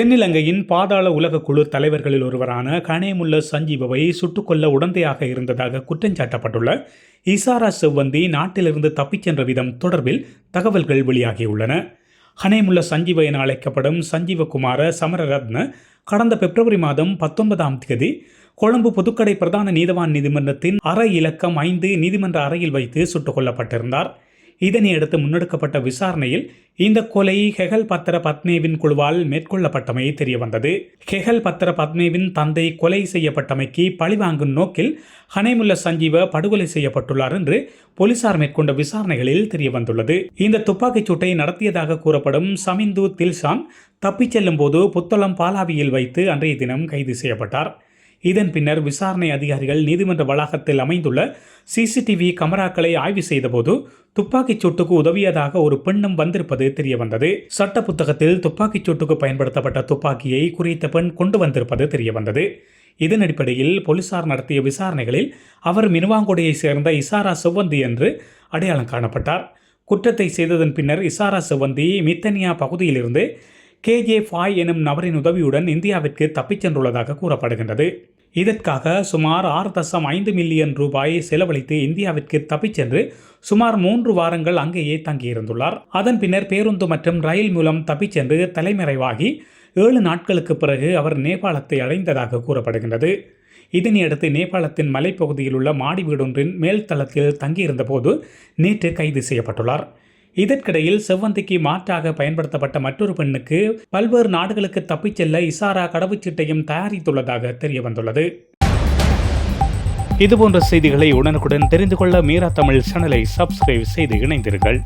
தென்னிலங்கையின் பாதாள உலக குழு தலைவர்களில் ஒருவரான கனேமுல்ல சஞ்சீவவை சுட்டுக்கொல்ல உடந்தையாக இருந்ததாக குற்றஞ்சாட்டப்பட்டுள்ள இசாரா செவ்வந்தி நாட்டிலிருந்து தப்பிச் சென்ற விதம் தொடர்பில் தகவல்கள் வெளியாகியுள்ளன. ஹனேமுல்ல சஞ்சீவ என அழைக்கப்படும் சஞ்சீவகுமார சமரரத்ன கடந்த பிப்ரவரி மாதம் பத்தொன்பதாம் தேதி கொழும்பு புதுக்கடை பிரதான நீதவான் நீதிமன்றத்தின் அறை இலக்கம் ஐந்து நீதிமன்ற அறையில் வைத்து சுட்டுக் கொல்லப்பட்டிருந்தார் இதனையடுத்து முன்னெடுக்கப்பட்ட விசாரணையில் இந்த கொலை ஹெகல் பத்திர பத்மேவின் குழுவால் மேற்கொள்ளப்பட்டமை தெரியவந்தது. ஹெகல் பத்திர பத்மேவின் தந்தை கொலை செய்யப்பட்டமைக்கு பழிவாங்கும் நோக்கில் ஹனேமுல்ல சஞ்சீவ படுகொலை செய்யப்பட்டுள்ளார் என்று போலீசார் மேற்கொண்ட விசாரணைகளில் தெரியவந்துள்ளது. இந்த துப்பாக்கிச் சூட்டை நடத்தியதாக கூறப்படும் சமிந்து தில்ஷான் தப்பிச் செல்லும் போது புத்தளம் பாலாவியில் வைத்து அன்றைய தினம் கைது செய்யப்பட்டார். இதன் பின்னர் விசாரணை அதிகாரிகள் நீதிமன்ற வளாகத்தில் அமைந்துள்ள சிசிடிவி கமராக்களை ஆய்வு செய்தபோது துப்பாக்கிச் சூட்டுக்கு உதவியதாக ஒரு பெண்ணும் வந்திருப்பது தெரியவந்தது. சட்ட புத்தகத்தில் துப்பாக்கிச் சூட்டுக்கு பயன்படுத்தப்பட்ட துப்பாக்கியை குறித்த பெண் கொண்டு வந்திருப்பது தெரியவந்தது. இதன் அடிப்படையில் போலீசார் நடத்திய விசாரணைகளில் அவர் மினுவாங்கோடையைச் சேர்ந்த இசாரா செவ்வந்தி என்று அடையாளம் காணப்பட்டார். குற்றத்தை செய்ததன் பின்னர் இசாரா செவ்வந்தி மித்தனியா பகுதியிலிருந்து கேஜே ஃபாய் எனும் நபரின் உதவியுடன் இந்தியாவிற்கு தப்பிச் சென்றுள்ளதாக கூறப்படுகின்றது. இதற்காக சுமார் ஆறு தசம் ஐந்து மில்லியன் ரூபாய் செலவழித்து இந்தியாவிற்கு தப்பிச் சென்று சுமார் மூன்று வாரங்கள் அங்கேயே தங்கியிருந்துள்ளார். அதன் பின்னர் பேருந்து மற்றும் ரயில் மூலம் தப்பிச் சென்று தலைமறைவாகி ஏழு நாட்களுக்கு பிறகு அவர் நேபாளத்தை அடைந்ததாக கூறப்படுகின்றது. இதனையடுத்து நேபாளத்தின் மலைப்பகுதியில் உள்ள மாடி வீடொன்றின் மேல்தளத்தில் தங்கியிருந்தபோது நேற்று கைது செய்யப்பட்டுள்ளார். இதற்கிடையில் செவ்வந்திக்கு மாற்றாக பயன்படுத்தப்பட்ட மற்றொரு பெண்ணுக்கு பல்வேறு நாடுகளுக்கு தப்பிச் செல்ல இசாரா கடவுச்சீட்டையும் தயாரித்துள்ளதாக தெரிய வந்துள்ளது இதுபோன்ற செய்திகளை உடனுக்குடன் தெரிந்து கொள்ள மீரா தமிழ் சேனலை சப்ஸ்கிரைப் செய்து இணைந்தீர்கள்